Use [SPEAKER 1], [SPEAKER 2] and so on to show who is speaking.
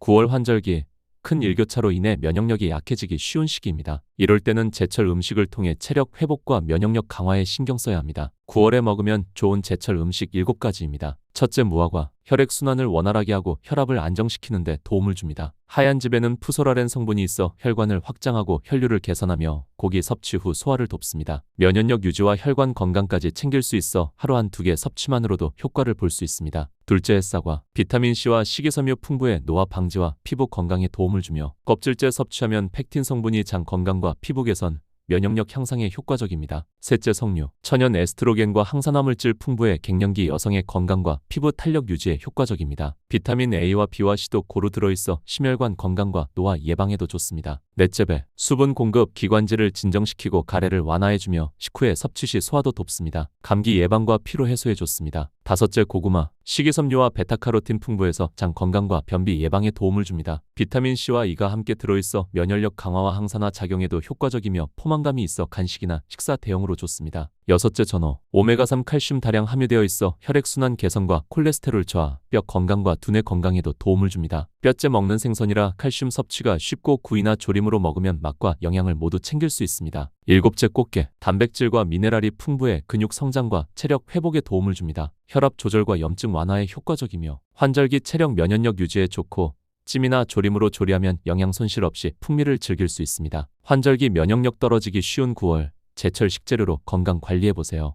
[SPEAKER 1] 9월 환절기 큰 일교차로 인해 면역력이 약해지기 쉬운 시기입니다. 이럴 때는 제철 음식을 통해 체력 회복과 면역력 강화에 신경 써야 합니다. 9월에 먹으면 좋은 제철 음식 7가지입니다. 첫째 무화과, 혈액순환을 원활하게 하고 혈압을 안정시키는 데 도움을 줍니다. 하얀 즙에는 푸소라렌 성분이 있어 혈관을 확장하고 혈류를 개선하며 고기 섭취 후 소화를 돕습니다. 면역력 유지와 혈관 건강까지 챙길 수 있어 하루 한 두 개 섭취만으로도 효과를 볼 수 있습니다. 둘째 햇사과, 비타민C와 식이섬유 풍부의 노화 방지와 피부 건강에 도움을 주며 껍질째 섭취하면 팩틴 성분이 장 건강과 피부 개선, 면역력 향상에 효과적입니다. 셋째 석류, 천연 에스트로겐과 항산화물질 풍부의 갱년기 여성의 건강과 피부 탄력 유지에 효과적입니다. 비타민 A와 B와 C도 고루 들어있어 심혈관 건강과 노화 예방에도 좋습니다. 넷째 배, 수분 공급 기관지를 진정시키고 가래를 완화해주며 식후에 섭취 시 소화도 돕습니다. 감기 예방과 피로 해소에 좋습니다. 다섯째 고구마, 식이섬유와 베타카로틴 풍부해서 장 건강과 변비 예방에 도움을 줍니다. 비타민 C와 E가 함께 들어있어 면역력 강화와 항산화 작용에도 효과적이며 포만감이 있어 간식이나 식사 대용으로 좋습니다. 여섯째 전어, 오메가3 칼슘 다량 함유되어 있어 혈액순환 개선과 콜레스테롤 저하, 뼈 건강과 두뇌 건강에도 도움을 줍니다. 뼈째 먹는 생선이라 칼슘 섭취가 쉽고 구이나 조림으로 먹으면 맛과 영양을 모두 챙길 수 있습니다. 일곱째 꽃게, 단백질과 미네랄이 풍부해 근육 성장과 체력 회복에 도움을 줍니다. 혈압 조절과 염증 완화에 효과적이며 환절기 체력 면역력 유지에 좋고 찜이나 조림으로 조리하면 영양 손실 없이 풍미를 즐길 수 있습니다. 환절기 면역력 떨어지기 쉬운 9월 제철 식재료로 건강 관리해 보세요.